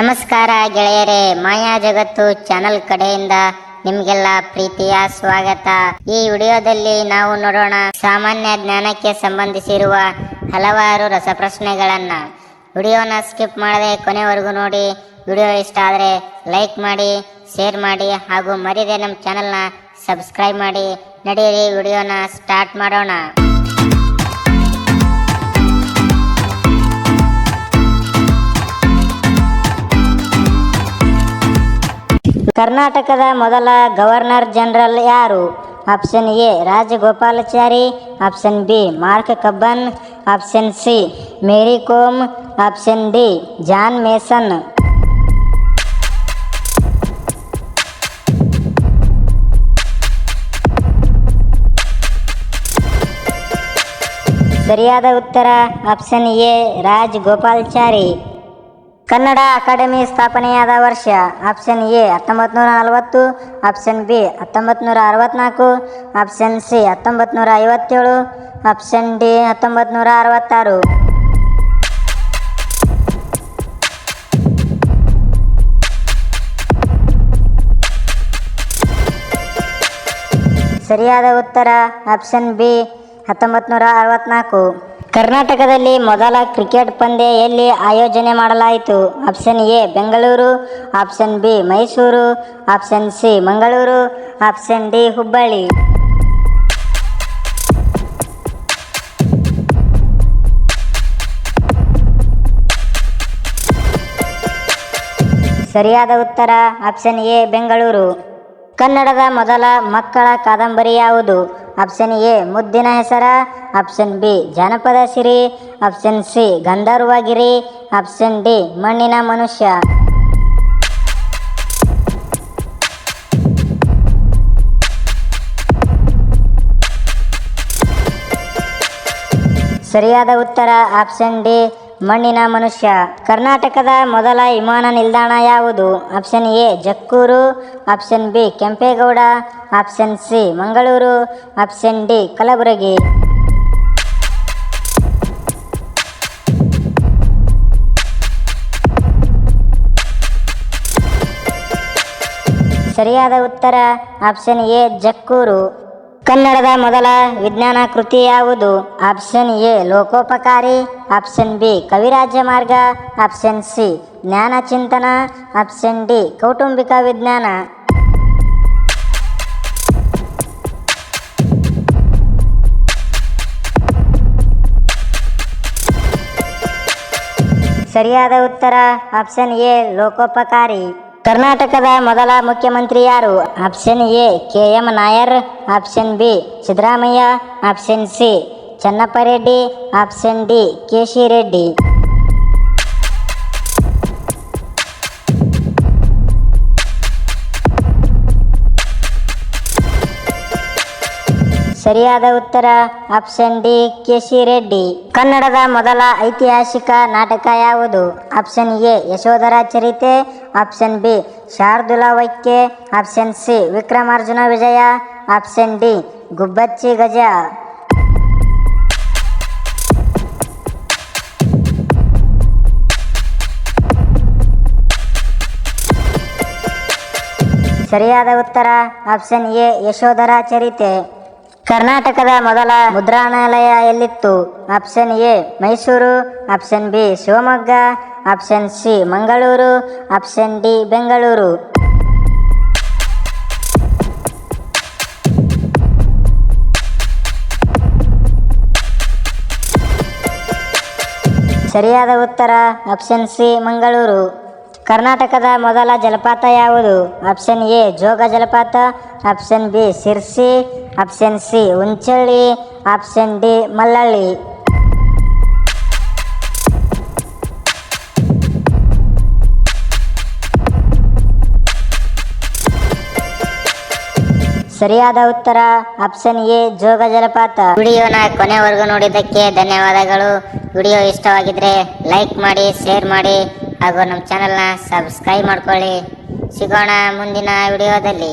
ನಮಸ್ಕಾರ ಗೆಳೆಯರೇ, ಮಾಯಾ ಜಗತ್ತು ಚಾನಲ್ ಕಡೆಯಿಂದ ನಿಮ್ಗೆಲ್ಲ ಪ್ರೀತಿಯ ಸ್ವಾಗತ. ಈ ವಿಡಿಯೋದಲ್ಲಿ ನಾವು ನೋಡೋಣ ಸಾಮಾನ್ಯ ಜ್ಞಾನಕ್ಕೆ ಸಂಬಂಧಿಸಿರುವ ಹಲವಾರು ರಸಪ್ರಶ್ನೆಗಳನ್ನ. ವಿಡಿಯೋನ ಸ್ಕಿಪ್ ಮಾಡದೆ ಕೊನೆವರೆಗೂ ನೋಡಿ, ವಿಡಿಯೋ ಇಷ್ಟ ಆದರೆ ಲೈಕ್ ಮಾಡಿ, ಶೇರ್ ಮಾಡಿ ಹಾಗೂ ಮರೀದೆ ನಮ್ಮ ಚಾನಲ್ನ ಸಬ್ಸ್ಕ್ರೈಬ್ ಮಾಡಿ. ನಡೆಯಿರಿ ವಿಡಿಯೋನ ಸ್ಟಾರ್ಟ್ ಮಾಡೋಣ. ಕರ್ನಾಟಕದ ಮೊದಲ ಗವರ್ನರ್ ಜನರಲ್ ಯಾರು option A Rajagopalachari option B Mark Cubbon option C Mary Kom option D John Mason ಸರಿಯಾದ ಉತ್ತರ option A Raj Gopalchari Kannada academy ಸ್ಥಾಪನೆಯಾದ ವರ್ಷ ಆಪ್ಷನ್ ಎ ಹತ್ತೊಂಬತ್ತು ನೂರ ನಲವತ್ತು, ಆಪ್ಷನ್ ಬಿ ಹತ್ತೊಂಬತ್ತು ನೂರ ಅರವತ್ನಾಲ್ಕು, ಆಪ್ಷನ್ ಸಿ ಹತ್ತೊಂಬತ್ತು ನೂರ ಐವತ್ತೇಳು, ಆಪ್ಷನ್ ಡಿ ಹತ್ತೊಂಬತ್ತು ನೂರ ಅರವತ್ತಾರು. ಸರಿಯಾದ ಉತ್ತರ ಆಪ್ಷನ್ ಬಿ ಹತ್ತೊಂಬತ್ತು ನೂರ ಅರವತ್ನಾಲ್ಕು. ಕರ್ನಾಟಕದಲ್ಲಿ ಮೊದಲ ಕ್ರಿಕೆಟ್ ಪಂದ್ಯ ಎಲ್ಲಿ ಆಯೋಜನೆ ಮಾಡಲಾಯಿತು? Option A, Bengaluru option B, Mysuru option C, Mangaluru option D, Hubballi. ಸರಿಯಾದ ಉತ್ತರ ಆಪ್ಷನ್ ಎ, ಬೆಂಗಳೂರು. ಕನ್ನಡದ ಮೊದಲ ಮಕ್ಕಳ ಕಾದಂಬರಿ ಯಾವುದು? ಆಪ್ಷನ್ ಎ ಮುದ್ದಿನ ಹೆಸರ, option B Janapada Siri, option C Gandharvagiri option D ಮಣ್ಣಿನ ಮನುಷ್ಯ. ಸರಿಯಾದ ಉತ್ತರ ಆಪ್ಷನ್ ಡಿ ಮಣ್ಣಿನ ಮನುಷ್ಯ. ಕರ್ನಾಟಕದ ಮೊದಲ ವಿಮಾನ ನಿಲ್ದಾಣ ಯಾವುದು? Option A, Jakkur. Option B, Kempegowda. Option C, Mangaluru. Option D, Kalaburagi. ಸರಿಯಾದ ಉತ್ತರ, ಆಪ್ಷನ್ ಎ, ಜಕ್ಕೂರು. ಕನ್ನಡದ ಮೊದಲ ವಿಜ್ಞಾನ ಕೃತಿ ಯಾವುದು? Option A, Lokopakari. Option B, Kaviraja Marga. Option C, ಜ್ಞಾನ ಚಿಂತನ. ಆಪ್ಷನ್ ಡಿ, ಕೌಟುಂಬಿಕ ವಿಜ್ಞಾನ. ಸರಿಯಾದ ಉತ್ತರ, ಆಪ್ಷನ್ ಎ, ಲೋಕೋಪಕಾರಿ. ಕರ್ನಾಟಕದ ಮೊದಲ ಮುಖ್ಯಮಂತ್ರಿ ಯಾರು option A K M Nair option B Siddaramaiah option C Chennappa Reddy option D K C Reddy ಸರಿಯಾದ ಉತ್ತರ, option D K C Reddy. ಕನ್ನಡದ ಮೊದಲ ಐತಿಹಾಸಿಕ ನಾಟಕ ಯಾವುದು? Option A, Yashodhara Charite. Option B, Shardula Vaikya. Option C, Vikramarjuna Vijaya. Option D, Gubbachchi Gaja. ಸರಿಯಾದ ಉತ್ತರ, option A, Yashodhara Charite. ಕರ್ನಾಟಕದ ಮೊದಲ ಮುದ್ರಣಾಲಯ ಎಲ್ಲಿತ್ತು? Option A, Mysuru, option B, Shivamogga, option C, Mangaluru, option D, Bengaluru. ಸರಿಯಾದ ಉತ್ತರ, ಆಪ್ಷನ್ ಸಿ, ಮಂಗಳೂರು. ಕರ್ನಾಟಕದ ಮೊದಲ ಜಲಪಾತ ಯಾವುದು? ಆಪ್ಷನ್ ಎ, ಜೋಗ ಜಲಪಾತ, option B, Sirsi, option C Unchalli option D, Mallalli. ಸರಿಯಾದ ಉತ್ತರ, ಆಪ್ಷನ್ ಎ, ಜೋಗ ಜಲಪಾತ. ವಿಡಿಯೋನ ಕೊನೆವರೆಗೂ ನೋಡಿದ್ದಕ್ಕೆ ಧನ್ಯವಾದಗಳು. ವಿಡಿಯೋ ಇಷ್ಟವಾಗಿದ್ರೆ ಲೈಕ್ ಮಾಡಿ, ಶೇರ್ ಮಾಡಿ. ಹಾಗೂ ನಮ್ಮ ಚಾನಲ್ನ ಸಬ್ಸ್ಕ್ರೈಬ್ ಮಾಡ್ಕೊಳ್ಳಿ. ಸಿಗೋಣ ಮುಂದಿನ ವಿಡಿಯೋದಲ್ಲಿ.